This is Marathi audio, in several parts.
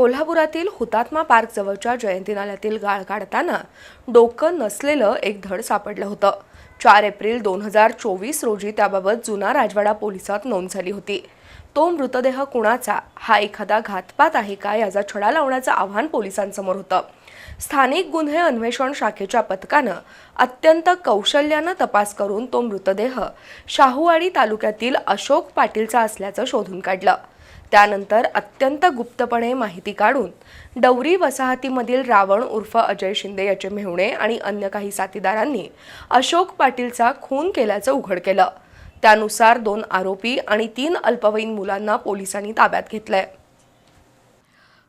कोल्हापुरातील हुतात्मा पार्क जवळच्या जयंती नाल्यातील गाळ काढताना डोकं नसलेलं एक धड सापडलं होतं. चार एप्रिल दोन हजार चोवीस रोजी त्याबाबत जुना राजवाडा पोलिसात नोंद झाली होती. तो मृतदेह कुणाचा? हा एखादा घातपात आहे का याचा छडा लावण्याचं आव्हान पोलिसांसमोर होतं. स्थानिक गुन्हे अन्वेषण शाखेच्या पथकानं अत्यंत कौशल्यानं तपास करून तो मृतदेह शाहूवाडी तालुक्यातील अशोक पाटीलचा असल्याचं शोधून काढलं. त्यानंतर अत्यंत गुप्तपणे माहिती काढून डवरी वसाहतीमधील रावण उर्फ अजय शिंदे याचे मेहुणे आणि अन्य काही साथीदारांनी अशोक पाटीलचा खून केल्याचं उघड केलं. त्यानुसार दोन आरोपी आणि तीन अल्पवयीन मुलांना पोलिसांनी ताब्यात घेतलंय.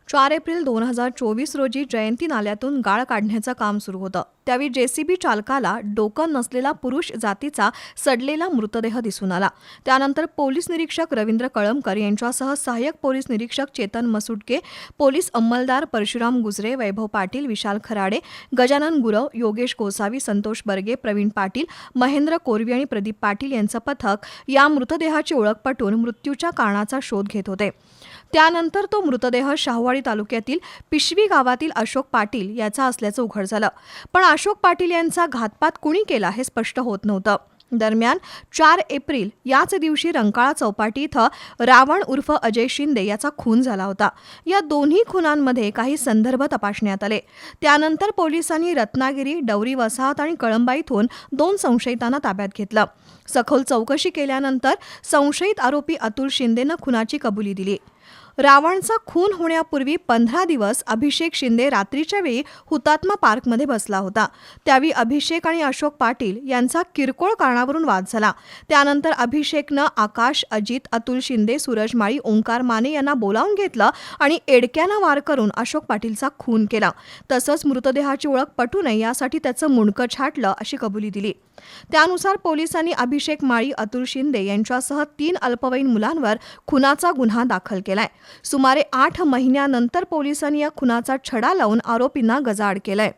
चार एप्रिल दोन हजार चोवीस रोजी जयंती नाल्यातून गाळ काढण्याचं काम सुरू होतं. त्यावेळी जेसीबी चालकाला डोकं नसलेला पुरुष जातीचा सडलेला मृतदेह दिसून आला. त्यानंतर पोलीस निरीक्षक रवींद्र कळमकर यांच्यासह सहाय्यक पोलीस निरीक्षक चेतन मसुटके पोलीस अंमलदार परशुराम गुजरे वैभव पाटील विशाल खराडे गजानन गुरव योगेश गोसावी संतोष बर्गे प्रवीण पाटील महेंद्र कोरवी आणि प्रदीप पाटील यांचं पथक या मृतदेहाची ओळख पटवून मृत्यूच्या कारणाचा शोध घेत होते. त्यानंतर तो मृतदेह शाहूवाडी तालुक्यातील पिशवी गावातील अशोक पाटील याचा असल्याचं उघड झालं. पण अशोक पाटील यांचा घातपात कुणी केला हे स्पष्ट होत नव्हतं. दरम्यान चार एप्रिल याच दिवशी रंकाळा चौपाटी इथं रावण उर्फ अजय शिंदे याचा खून झाला होता. या दोन्ही खुनांमध्ये काही संदर्भ तपासण्यात आले. त्यानंतर पोलिसांनी रत्नागिरी डवरी वसाहत आणि कळंबा इथून दोन संशयितांना ताब्यात घेतलं. सखोल चौकशी केल्यानंतर संशयित आरोपी अतुल शिंदेनं खुनाची कबुली दिली. रावणचा खून होण्यापूर्वी पंधरा दिवस अभिषेक शिंदे रात्रीच्या वेळी हुतात्मा पार्कमध्ये बसला होता. त्यावेळी अभिषेक आणि अशोक पाटील यांचा किरकोळ कारणावरून वाद झाला. त्यानंतर अभिषेकनं आकाश अजित अतुल शिंदे सूरज माळी ओंकार माने यांना बोलावून घेतलं आणि एडक्यानं वार करून अशोक पाटीलचा खून केला. तसंच मृतदेहाची ओळख पटू नये यासाठी त्याचं मुंडकं छाटलं अशी कबुली दिली. त्यानुसार पोलिसांनी अभिषेक माळी अतुल शिंदे यांच्यासह तीन अल्पवयीन मुलांवर खुनाचा गुन्हा दाखल केलाय. सुमारे आठ महिन्यानंतर पोलिसांनी या खुनाचा छडा लावून आरोपींना गजाआड केलाय.